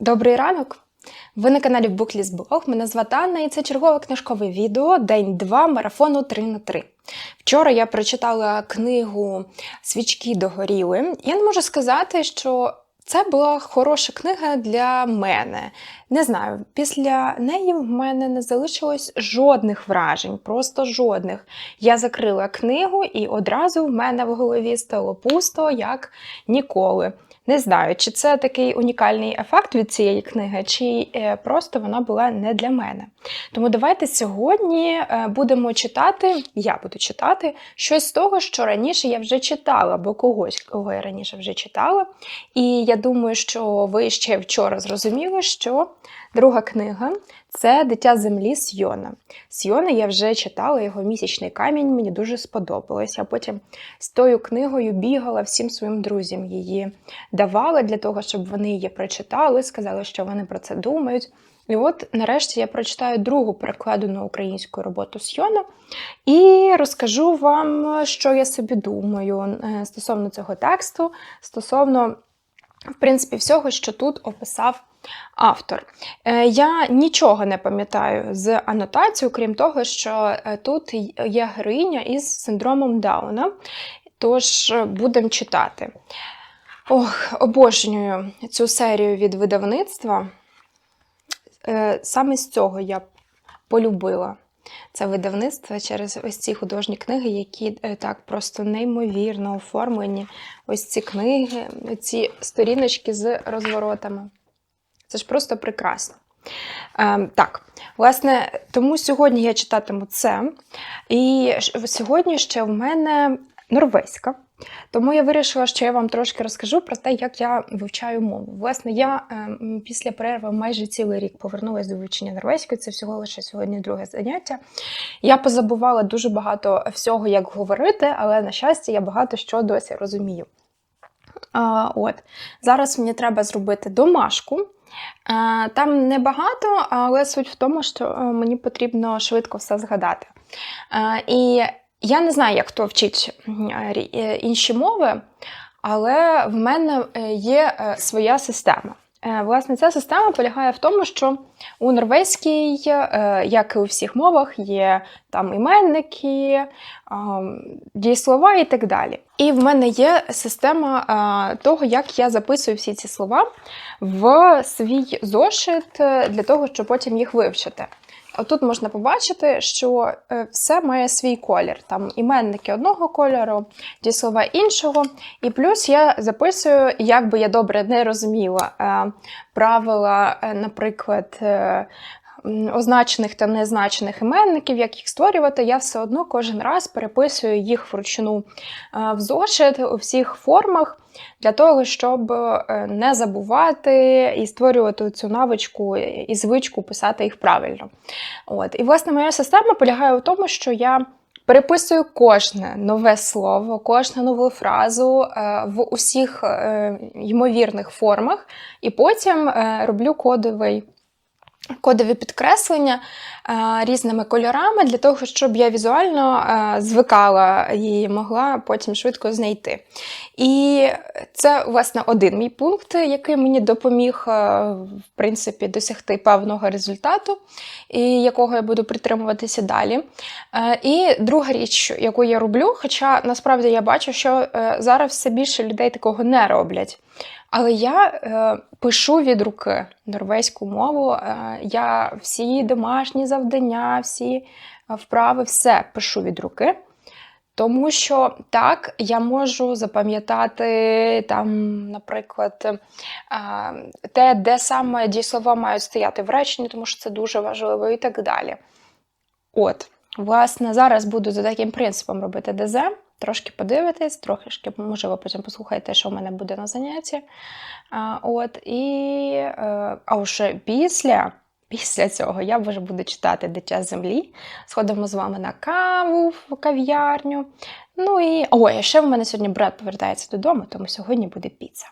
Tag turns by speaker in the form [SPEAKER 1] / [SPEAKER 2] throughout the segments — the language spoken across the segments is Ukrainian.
[SPEAKER 1] Добрий ранок! Ви на каналі Blog. Мене звати Анна і це чергове книжкове відео День 2 марафону 3 на 3 Вчора я прочитала книгу Свічки догоріли. Я не можу сказати, що це була хороша книга для мене. Не знаю, після неї в мене не залишилось жодних вражень, просто жодних. Я закрила книгу, і одразу в мене в голові стало пусто, як ніколи. Не знаю, чи це такий унікальний ефект від цієї книги, чи е, просто вона була не для мене. Тому давайте сьогодні е, будемо читати, я буду читати щось з того, що раніше я вже читала, або когось, кого я раніше вже читала. І я думаю, що ви ще вчора зрозуміли, що друга книга це Дитя землі Сйона. Сйона я вже читала його місячний камінь, мені дуже сподобалось. Я потім з тою книгою бігала всім своїм друзям її давала для того, щоб вони її прочитали, сказали, що вони про це думають. І от нарешті я прочитаю другу перекладену українську роботу Сйона і розкажу вам, що я собі думаю е, стосовно цього тексту, стосовно, в принципі, всього, що тут описав автор. Е, я нічого не пам'ятаю з анотацією, крім того, що е, тут є героїня із синдромом Дауна. Тож будемо читати. Ох, обожнюю цю серію від видавництва. Е, саме з цього я полюбила це видавництво через ось ці художні книги, які так просто неймовірно оформлені. Ось ці книги, ці сторіночки з розворотами. Це ж просто прекрасно. Е, так, власне, тому сьогодні я читатиму це. І сьогодні ще в мене норвезька. Тому я вирішила, що я вам трошки розкажу про те, як я вивчаю мову. Власне, я е, після перерви майже цілий рік повернулася до вивчення норвезької, це всього лише сьогодні друге заняття. Я позабувала дуже багато всього, як говорити, але, на щастя, я багато що досі розумію. А, от. Зараз мені треба зробити домашку. Там небагато, але суть в тому, що е, мені потрібно швидко все згадати. І я не знаю, як хто вчить е, інші мови, але в мене е, є своя система. Власне, ця система полягає в тому, що у норвезькій, як і у всіх мовах, є там іменники, дієслова і так далі. І в мене є система того, як я записую всі ці слова в свій зошит е, для того, щоб потім їх вивчити. Отут можна побачити, що е, все має свій колір. Там іменники одного кольору, дієслова іншого. І плюс я записую, як би я добре не розуміла е, правила, наприклад, означених та незначених іменників, як їх створювати, я все одно кожен раз переписую їх вручну в зошит у всіх формах для того, щоб е, не забувати і створювати цю навичку і звичку писати їх правильно. От. І, власне, моя система полягає в тому, що я. Переписую кожне нове слово, кожну нову фразу е, в усіх е, ймовірних формах, і потім роблю кодовий кодові підкреслення е, різними кольорами для того, щоб я візуально е, звикала і могла потім швидко знайти. І це, власне, один мій пункт, який мені допоміг, е, в принципі, досягти певного результату, і якого я буду притримуватися далі. І друга річ, яку я роблю, хоча насправді я бачу, що зараз все більше людей такого не роблять. Але я е, пишу від руки норвезьку мову. Е, я всі домашні завдання, всі е, вправи, все пишу від руки. Тому що так, я можу запам'ятати, там, наприклад, е, те, де саме дієслова мають стояти в реченні, тому що це дуже важливо і так далі. От, власне, зараз буду за таким принципом робити ДЗ. Трошки подивитись, трохи, можливо, потім послухайте, що в мене буде на занятті. А, от, і, е, А вже після після цього я вже буду читати Дитя землі. Сходимо з вами на каву в кав'ярню. Ну і. Ой, ще в мене сьогодні брат повертається додому, тому сьогодні буде піца.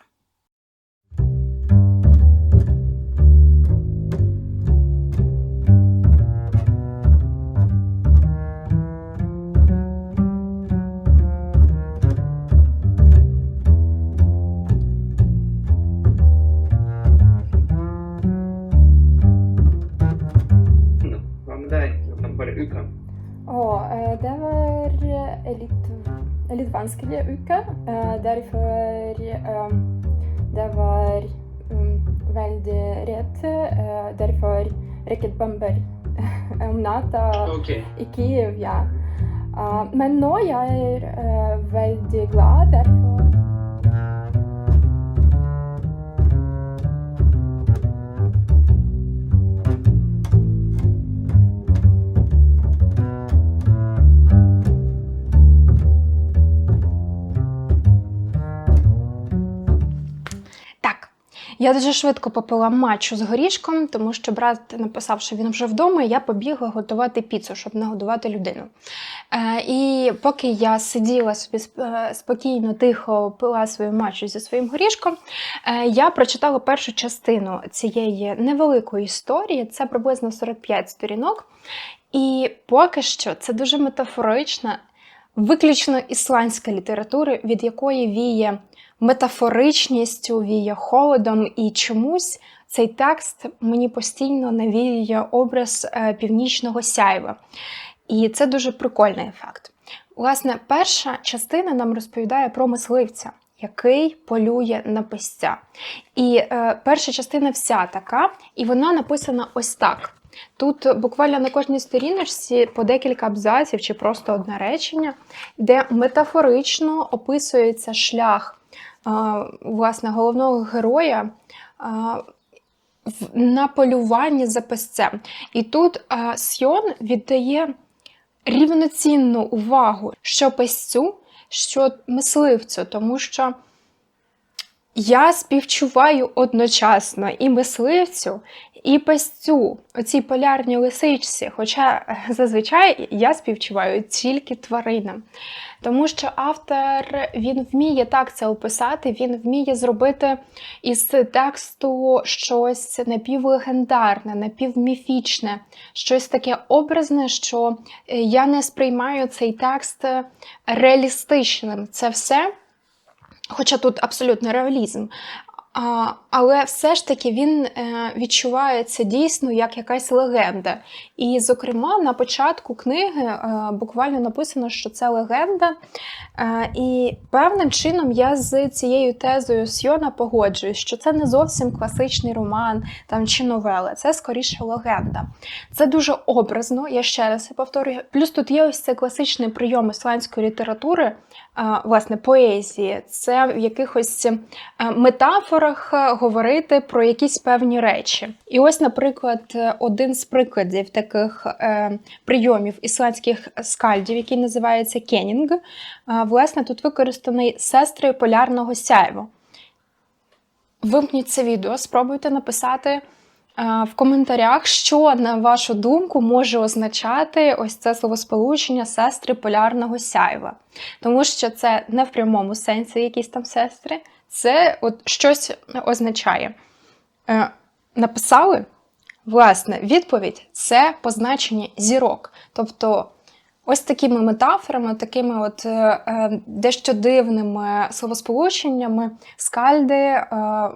[SPEAKER 2] Litt, litt vanskelig uke. Eh, Derfor eh, det var mm, veldig rett. eh, Derfor rekket bomber om natta
[SPEAKER 3] Okay.
[SPEAKER 2] i Kiev, ja. Men nå er jeg veldig glad derfor.
[SPEAKER 1] Я дуже швидко попила матчу з горішком, тому що брат написав, що він вже вдома, і я побігла готувати піцу, щоб нагодувати людину. Е, і поки я сиділа собі е, спокійно, тихо пила свою матчу зі своїм горішком, е, я прочитала першу частину цієї невеликої історії. Це приблизно 45 сторінок. І поки що це дуже метафорична, виключно ісландська література, від якої віє метафоричністю, віє холодом, і чомусь цей текст мені постійно навіює образ е, північного сяйва. І це дуже прикольний ефект. Власне, перша частина нам розповідає про мисливця, який полює на песця. І е, перша частина вся така, і вона написана ось так. Тут буквально на кожній сторіночці по декілька абзаців чи просто одне речення, де метафорично описується шлях власне головного героя на полюванні за песцем. І тут е, Сьон віддає рівноцінну увагу що песцю, що мисливцю, тому що я співчуваю одночасно і мисливцю, і песцю, оцій полярній лисичці. Хоча зазвичай я співчуваю тільки тваринам. Тому що автор він вміє так це описати, він вміє зробити із тексту щось напівлегендарне, напівміфічне, щось таке образне, що е, я не сприймаю цей текст е, реалістичним. Це все хоча тут абсолютно реалізм. А, але все ж таки він е, відчувається дійсно як якась легенда. І, зокрема, на початку книги е, буквально написано, що це легенда. Е, і певним чином я з цією тезою Сьона погоджуюсь, що це не зовсім класичний роман там, чи новела, це скоріше легенда. Це дуже образно, я ще раз це повторюю. Плюс тут є ось цей класичний прийом ісландської літератури, власне, поезії. Це в якихось метафорах е, говорити про якісь певні речі. І ось, наприклад, е, один з прикладів таких е, прийомів ісландських скальдів, який називається кенінг, власне, тут використаний сестрою полярного сяйва. Вимкніть це відео, спробуйте написати в коментарях, що, на вашу думку, може означати ось це словосполучення сестри полярного сяйва. Тому що це не в прямому сенсі якісь там сестри, це от щось означає. Е, Написали, власне, відповідь це позначення зірок. Тобто Ось такими метафорами, такими от е, е, дещо дивними словосполученнями скальди е,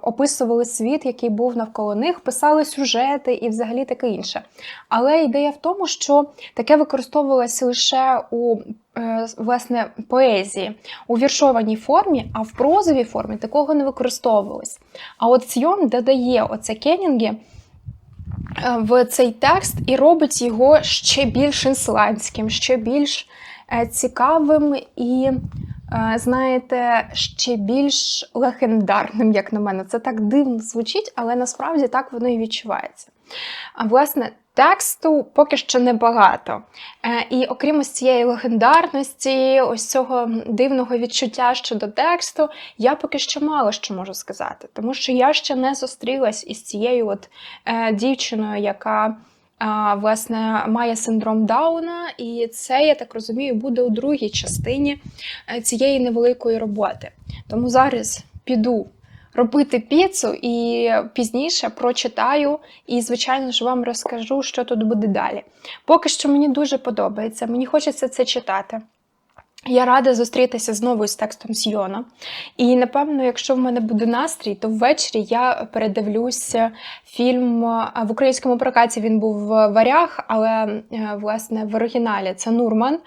[SPEAKER 1] описували світ, який був навколо них, писали сюжети і взагалі таке інше. Але ідея в тому, що таке використовувалося лише у власне поезії, у віршованій формі, а в прозовій формі такого не використовувалось. А от Сьон додає оце кенінги в цей текст і робить його ще більш ісландським, ще більш е, цікавим і, е, знаєте, ще більш легендарним, як на мене. Це так дивно звучить, але насправді так воно і відчувається. А власне, тексту поки що небагато. Е, І окрім ось цієї легендарності, ось цього дивного відчуття щодо тексту, я поки що мало що можу сказати, тому що я ще не зустрілась із цією от е, дівчиною, яка а, власне має синдром Дауна, і це, я так розумію, буде у другій частині е, цієї невеликої роботи. Тому зараз піду робити піцу і пізніше прочитаю і, звичайно ж, вам розкажу, що тут буде далі. Поки що мені дуже подобається, мені хочеться це читати. Я рада зустрітися знову з текстом Сйона. І напевно, якщо в мене буде настрій, то ввечері я передивлюся фільм в українському прокаті. Він був в варях, але е, власне в оригіналі це Нурман.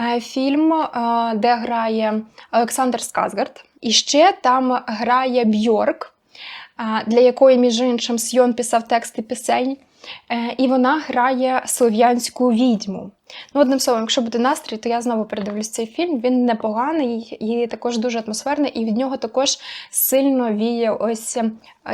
[SPEAKER 1] Е, Фільм, е, де грає Олександр Сказгард. І ще там грає Бьорк, для якої, між іншим, Сйон писав тексти пісень. Е, І вона грає слов'янську відьму. Ну, одним словом, якщо буде настрій, то я знову передивлюсь цей фільм. Він непоганий і також дуже атмосферний, і від нього також сильно віє ось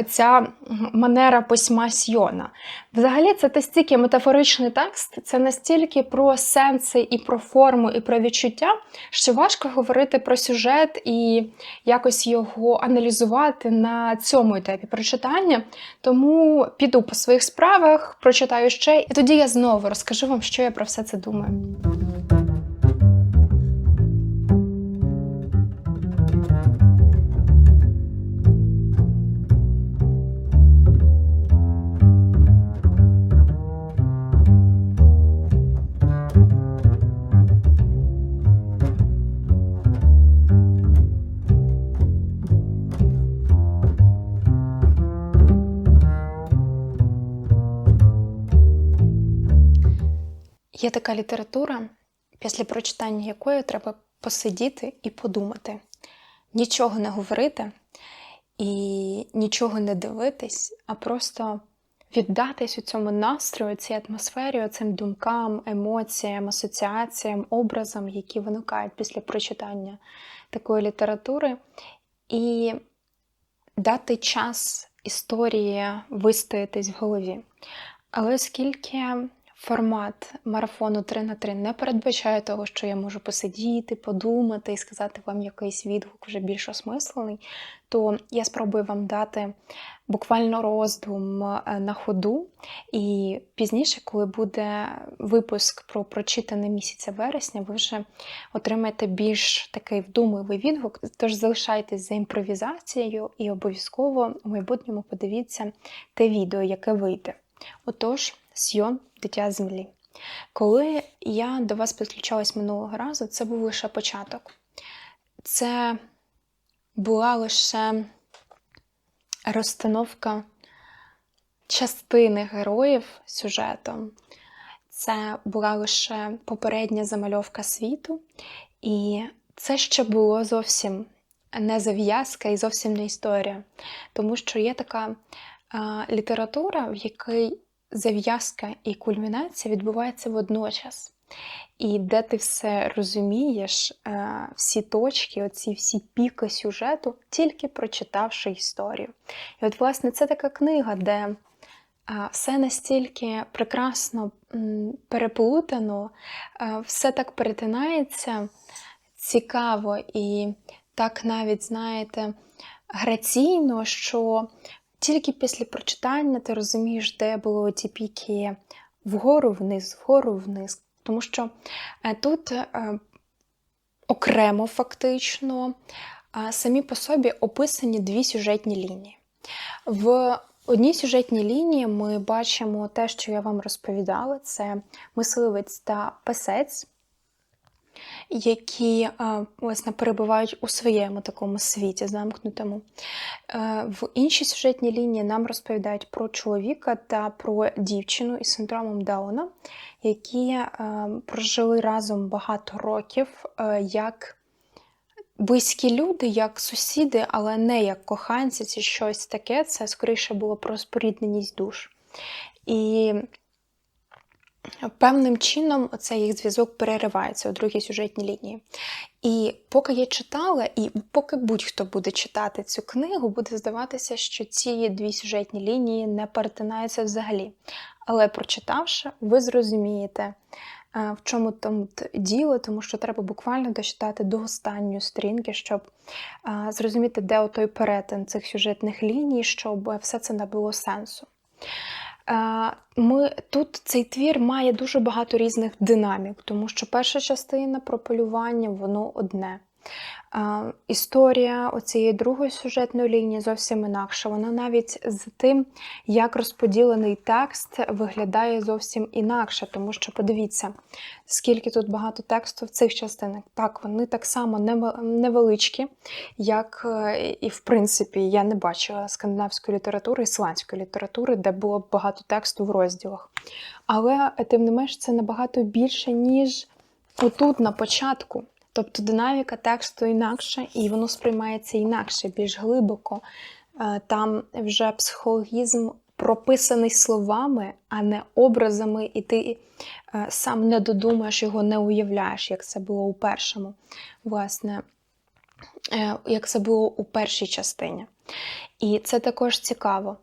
[SPEAKER 1] ця манера письма Сйона. Взагалі, це настільки метафоричний текст, це настільки про сенси і про форму, і про відчуття, що важко говорити про сюжет і якось його аналізувати на цьому етапі прочитання. Тому піду по своїх справах, прочитаю ще, і тоді я знову розкажу вам, що я про все це думаю думаю. Є така література, після прочитання якої треба посидіти і подумати, нічого не говорити і нічого не дивитись, а просто віддатись у цьому настрою, цій атмосфері, цим думкам, емоціям, асоціаціям, образам, які виникають після прочитання такої літератури, і дати час історії вистоятись в голові. Але оскільки формат марафону 3 на 3 не передбачає того, що я можу посидіти, подумати і сказати вам якийсь відгук вже більш осмислений, то я спробую вам дати буквально роздум е, на ходу. І пізніше, коли буде випуск про прочитане місяця вересня, ви вже отримаєте більш такий вдумливий відгук. Тож залишайтесь за імпровізацією і обов'язково у майбутньому подивіться те відео, яке вийде. Отож, Сйон Дитя землі. Коли я до вас підключалась минулого разу, це був лише початок. Це була лише розстановка частини героїв сюжету. Це була лише попередня замальовка світу, і це ще було зовсім не зав'язка і зовсім не історія. Тому що є така а, література, в якій зав'язка і кульмінація відбуваються водночас. І де ти все розумієш, е, всі точки, оці всі піки сюжету, тільки прочитавши історію. І от, власне, це така книга, де е, все настільки прекрасно переплутано, е, все так перетинається цікаво і так навіть, знаєте, граційно, що тільки після прочитання ти розумієш, де були ті піки вгору, вниз, вгору, вниз. Тому що е, тут е, окремо фактично самі по собі описані дві сюжетні лінії. В одній сюжетній лінії ми бачимо те, що я вам розповідала: це мисливець та писець які власне, перебувають у своєму такому світі, замкнутому. Е, в іншій сюжетній лінії нам розповідають про чоловіка та про дівчину із синдромом Дауна, які е, прожили разом багато років е, як близькі люди, як сусіди, але не як коханці, чи щось таке. Це скоріше було про спорідненість душ. І Певним чином цей їх зв'язок переривається у другій сюжетній лінії. І поки я читала, і поки будь-хто буде читати цю книгу, буде здаватися, що ці дві сюжетні лінії не перетинаються взагалі. Але прочитавши, ви зрозумієте, е, в чому там діло, тому що треба буквально дочитати до останньої сторінки, щоб е, зрозуміти, де отой перетин цих сюжетних ліній, щоб все це набуло сенсу. Ми Тут цей твір має дуже багато різних динамік, тому що перша частина про полювання воно одне. Історія оцієї другої сюжетної лінії зовсім інакша. Вона навіть з тим, як розподілений текст виглядає зовсім інакше, тому що подивіться, скільки тут багато тексту в цих частинах. Так, вони так само невеличкі, як е, і в принципі я не бачила скандинавської літератури, ісландської літератури, де було багато тексту в розділах. Але тим не менш це набагато більше, ніж отут на початку. Тобто динаміка тексту інакша, і воно сприймається інакше, більш глибоко. Е, Там вже психологізм прописаний словами, а не образами, і ти е, сам не додумаєш його, не уявляєш, як це було у першому, власне, е, як це було у першій частині. І це також цікаво.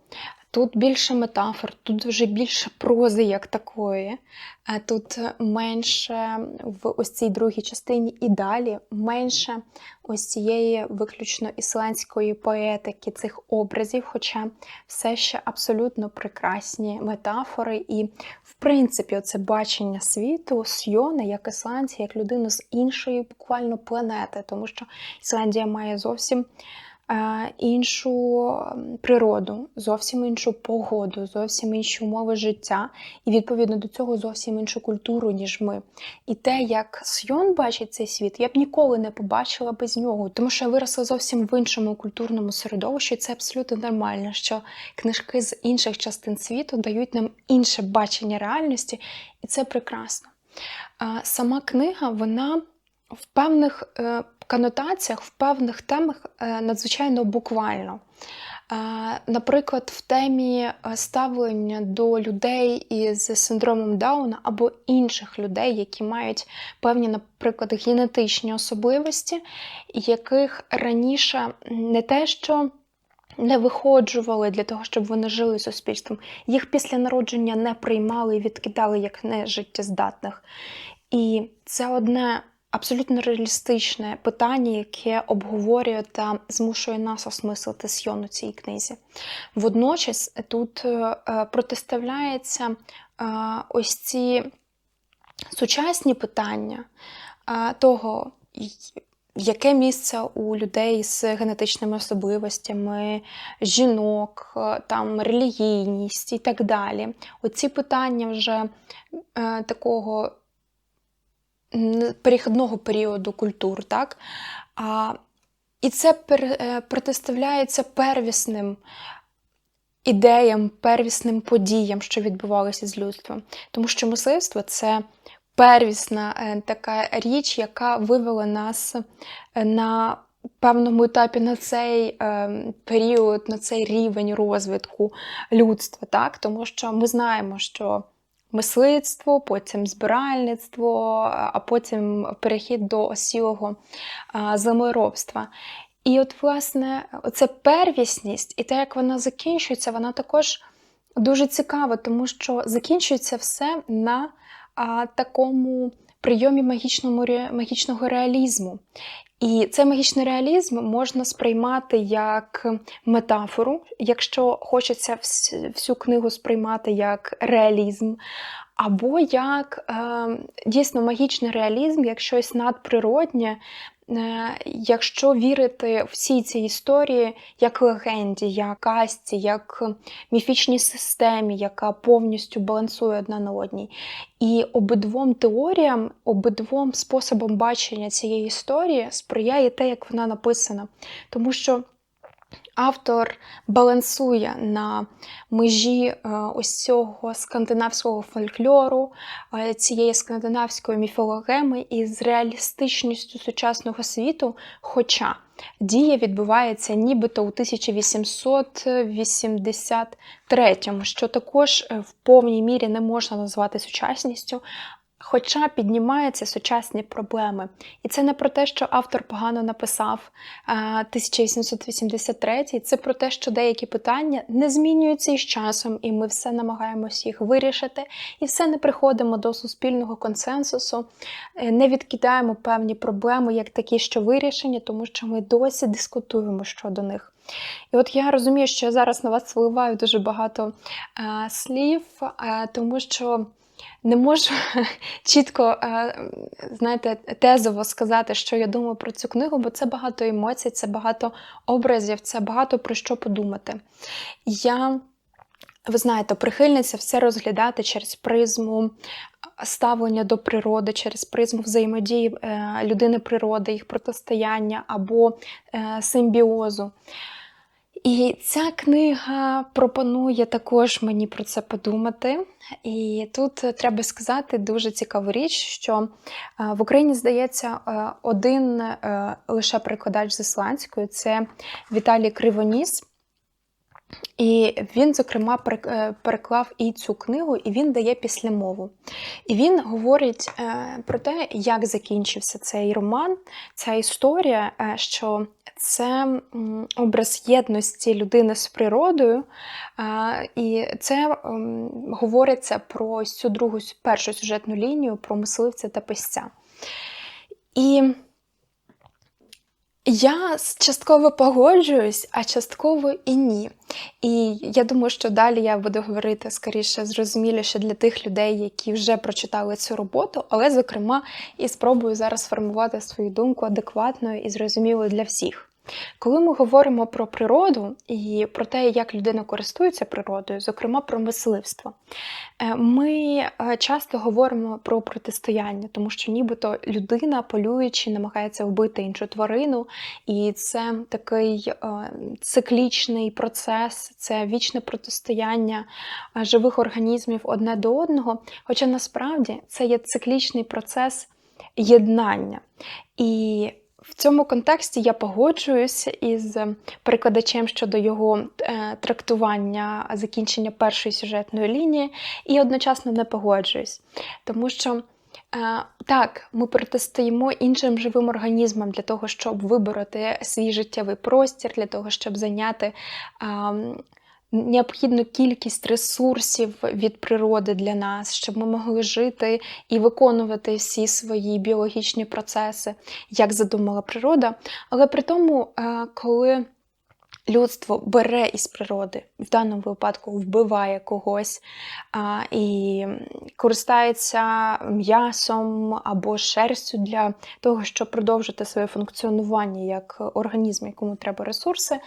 [SPEAKER 1] Тут більше метафор, тут вже більше прози як такої, а тут менше в ось цій другій частині і далі менше ось цієї виключно ісландської поетики, цих образів, хоча все ще абсолютно прекрасні метафори. І, в принципі, оце бачення світу Сьона як ісландця, як людину з іншої буквально планети, тому що Ісландія має зовсім е, іншу природу, зовсім іншу погоду, зовсім інші умови життя, і відповідно до цього зовсім іншу культуру, ніж ми. І те, як Сйон бачить цей світ, я б ніколи не побачила без нього, тому що я виросла зовсім в іншому культурному середовищі. і Це абсолютно нормально, що книжки з інших частин світу дають нам інше бачення реальності, і це прекрасно. Сама книга, вона в певних е, конотаціях, в певних темах е, надзвичайно буквально. Е, Наприклад, в темі е, ставлення до людей із синдромом Дауна або інших людей, які мають певні, наприклад, генетичні особливості, яких раніше не те, що не виходжували для того, щоб вони жили суспільством, їх після народження не приймали і відкидали як нежиттєздатних. І це одне абсолютно реалістичне питання, яке обговорює та змушує нас осмислити Сйон у цій книзі. Водночас тут е, е, протиставляється е, ось ці сучасні питання того, яке місце у людей з генетичними особливостями, жінок, там релігійність і так далі. Оці питання вже такого перехідного періоду культур, так? А, і це е, протиставляється первісним ідеям, первісним подіям, що відбувалися з людством. Тому що мисливство це первісна е, така річ, яка вивела нас е, на певному етапі на цей е, період, на цей рівень розвитку людства. Так? Тому що ми знаємо, що мисливство, потім збиральництво, а потім перехід до осілого землеробства. І от, власне, оця первісність і те, як вона закінчується, вона також дуже цікава, тому що закінчується все на а, такому прийомі магічному, магічного реалізму. І цей магічний реалізм можна сприймати як метафору, якщо хочеться всю книгу сприймати як реалізм, або як е, дійсно магічний реалізм, як щось надприроднє, якщо вірити всій цій історії як легенді, як казці, як міфічній системі, яка повністю балансує одна на одній. І обидвом теоріям, обидвом способом бачення цієї історії сприяє те, як вона написана. Тому що автор балансує на межі е, ось цього скандинавського фольклору, е, цієї скандинавської міфологеми із реалістичністю сучасного світу. Хоча дія відбувається нібито у 1883, що також е, в повній мірі не можна назвати сучасністю. Хоча піднімаються сучасні проблеми. І це не про те, що автор погано написав е, 1883, це про те, що деякі питання не змінюються із часом, і ми все намагаємося їх вирішити, і все не приходимо до суспільного консенсусу, е, не відкидаємо певні проблеми як такі, що вирішені, тому що ми досі дискутуємо щодо них. І от я розумію, що я зараз на вас виливаю дуже багато е, слів, е, тому що не можу чітко, е, знаєте, тезово сказати, що я думаю про цю книгу, бо це багато емоцій, це багато образів, це багато про що подумати. Я, ви знаєте, прихильниця все розглядати через призму ставлення до природи, через призму взаємодії е, людини природи, їх протистояння або е, симбіозу. І ця книга пропонує також мені про це подумати. І тут е, треба сказати дуже цікаву річ, що е, в Україні здається е, один лише перекладач з ісландською це Віталій Кривоніс. І він, зокрема, е, переклав і цю книгу, і він дає післямову. І він говорить е, про те, як закінчився цей роман, ця історія, е, що це образ єдності людини з природою, і це говориться про ось цю другу першу сюжетну лінію про мисливця та писця. І я частково погоджуюсь, а частково і ні. І я думаю, що далі я буду говорити скоріше зрозуміліше для тих людей, які вже прочитали цю роботу, але, зокрема, і спробую зараз сформувати свою думку адекватною і зрозумілою для всіх. Коли ми говоримо про природу і про те, як людина користується природою, зокрема про мисливство, е, ми е, часто говоримо про протистояння, тому що нібито людина, полюючи, намагається вбити іншу тварину, і це такий е, циклічний процес, це вічне протистояння живих організмів одне до одного. Хоча насправді це є циклічний процес єднання. І в цьому контексті я погоджуюся із перекладачем щодо його е, трактування закінчення першої сюжетної лінії, і одночасно не погоджуюсь, тому що. е, Так, ми протистоїмо іншим живим організмам для того, щоб вибороти свій життєвий простір, для того, щоб зайняти ам, необхідну кількість ресурсів від природи для нас, щоб ми могли жити і виконувати всі свої біологічні процеси, як задумала природа. Але при тому, е, коли людство бере із природи, в даному випадку вбиває когось і користається м'ясом або шерстю для того, щоб продовжити своє функціонування як організм, якому треба ресурси,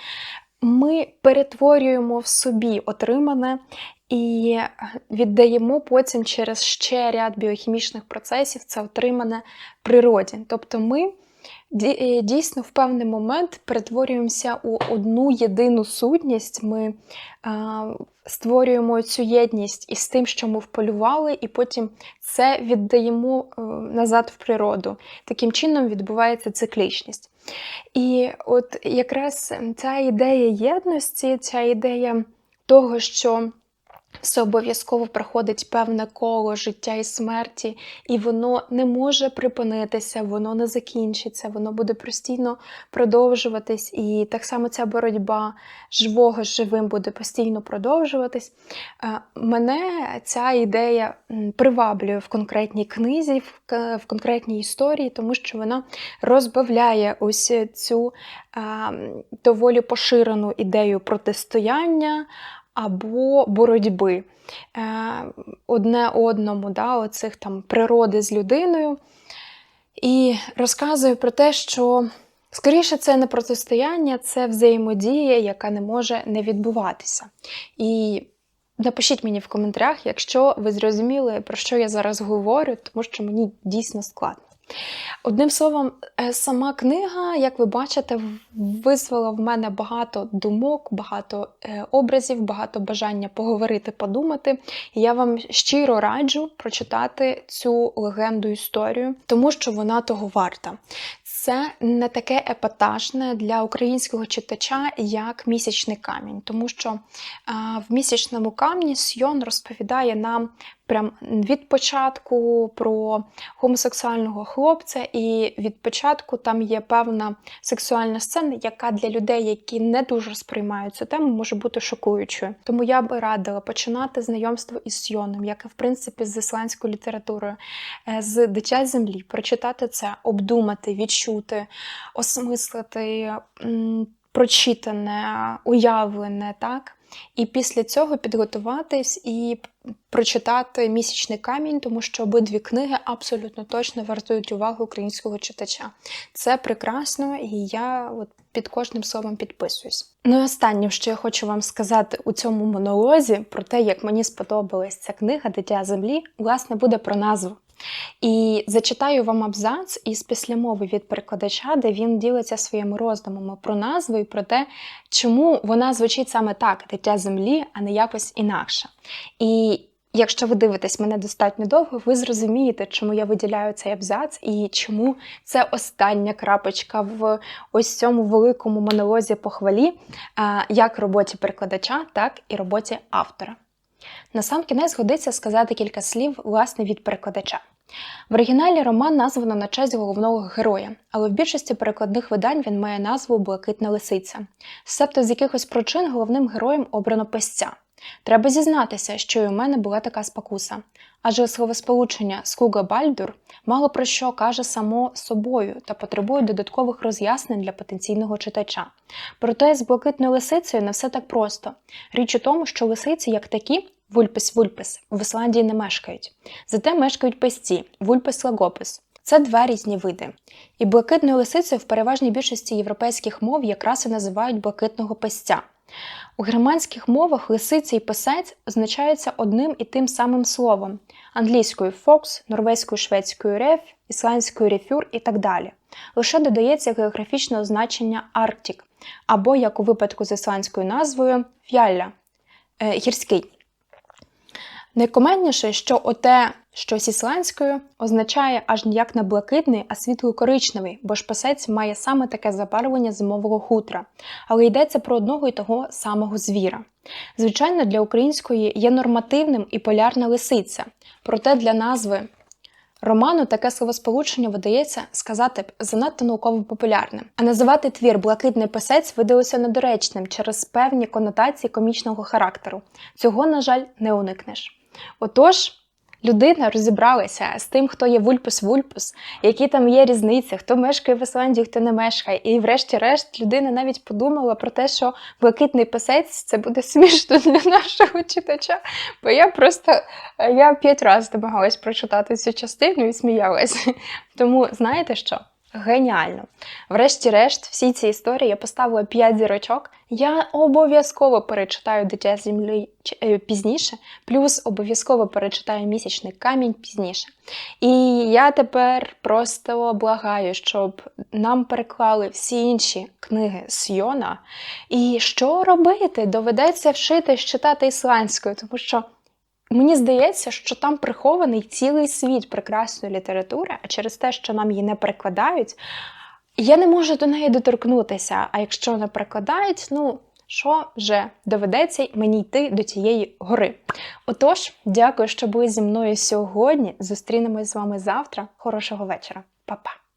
[SPEAKER 1] ми перетворюємо в собі отримане і віддаємо потім через ще ряд біохімічних процесів це отримане природі. Тобто ми дійсно в певний момент перетворюємося у одну єдину сутність. Ми створюємо цю єдність із тим, що ми вполювали, і потім це віддаємо е, назад в природу. Таким чином відбувається циклічність. І от якраз ця ідея єдності, ця ідея того, що все обов'язково проходить певне коло життя і смерті, і воно не може припинитися, воно не закінчиться, воно буде постійно продовжуватись. І так само ця боротьба живого з живим буде постійно продовжуватись. Е, Мене ця ідея приваблює в конкретній книзі, в конкретній історії, тому що вона розбавляє ось цю е, доволі поширену ідею протистояння або боротьби е, одне одному, да, оцих там природи з людиною. І розказую про те, що скоріше це не протистояння, це взаємодія, яка не може не відбуватися. І напишіть мені в коментарях, якщо ви зрозуміли, про що я зараз говорю, тому що мені дійсно складно. Одним словом, е, сама книга, як ви бачите, визвала в мене багато думок, багато е, образів, багато бажання поговорити, подумати. І я вам щиро раджу прочитати цю легенду історію, тому що вона того варта. Це не таке епатажне для українського читача, як місячний камінь, тому що в місячному камні Сьон розповідає нам прям від початку про гомосексуального хлопця, і від початку там є певна сексуальна сцена, яка для людей, які не дуже сприймають цю тему, може бути шокуючою. Тому я би радила починати знайомство із Сьоном, як і в принципі з ісландською літературою, е, з дитя землі, прочитати це, обдумати, відчути, осмислити. Прочитане, уявлене, так? і після цього підготуватись і прочитати місячний камінь, тому що обидві книги абсолютно точно вартують уваги українського читача. Це прекрасно, і я от під кожним словом підписуюсь. Ну і останнє, що я хочу вам сказати у цьому монолозі про те, як мені сподобалась ця книга Дитя землі, власне, буде про назву. І зачитаю вам абзац із післямови від перекладача, де він ділиться своїми роздумами про назву і про те, чому вона звучить саме так: дитя землі, а не якось інакше. І якщо ви дивитесь мене достатньо довго, ви зрозумієте, чому я виділяю цей абзац і чому це остання крапочка в ось цьому великому монолозі похвалі, як роботі перекладача, так і роботі автора. На сам кінець годиться сказати кілька слів власне від перекладача. В оригіналі роман названо на честь головного героя, але в більшості перекладних видань він має назву Блакитна лисиця. Себто з якихось причин головним героєм обрано песця. Треба зізнатися, що і у мене була така спокуса. Адже словосполучення скуга Бальдур мало про що каже само собою та потребує додаткових роз'яснень для потенційного читача. Проте з блакитною лисицею не все так просто. Річ у тому, що лисиці, як такі, вульпес-вульпес, в Ісландії не мешкають. Зате мешкають песці, вульпес-лагопес. Це два різні види. І блакитною лисицею в переважній більшості європейських мов якраз і називають блакитного песця. У германських мовах лисиця і писець означаються одним і тим самим словом: англійською фокс, норвезькою шведською реф, ісландською рефюр і так далі. Лише додається географічне означення Арктик, або, як у випадку з ісландською назвою, ф'ялля е, гірський. Найкоменніше, що оте щось ісландською означає аж ніяк не блакитний, а світло-коричневий, бо ж писець має саме таке забарвлення зимового хутра, але йдеться про одного і того самого звіра. Звичайно, для української є нормативним і полярна лисиця, проте для назви роману таке словосполучення видається сказати б занадто науково популярним. А називати твір Блакитний писець видалося недоречним через певні конотації комічного характеру. Цього, на жаль, не уникнеш. Отож, людина розібралася з тим, хто є вульпус-вульпус, які там є різниці, хто мешкає в Ісландії, хто не мешкає. І, врешті-решт, людина навіть подумала про те, що блакитний писець це буде смішно для нашого читача. Бо я просто я п'ять разів намагалась прочитати цю частину і сміялась. Тому знаєте що? Геніально. Врешті-решт, всі ці історії я поставила 5 зірочок. Я обов'язково перечитаю дитя землі е, пізніше, плюс обов'язково перечитаю місячний камінь пізніше. І я тепер просто благаю, щоб нам переклали всі інші книги з Йона. І що робити? Доведеться вчитись читати ісландською, тому що. Мені здається, що там прихований цілий світ прекрасної літератури, а через те, що нам її не перекладають, я не можу до неї доторкнутися. А якщо не перекладають, ну що вже доведеться мені йти до тієї гори. Отож, дякую, що були зі мною сьогодні. Зустрінемось з вами завтра. Хорошого вечора, Па-па!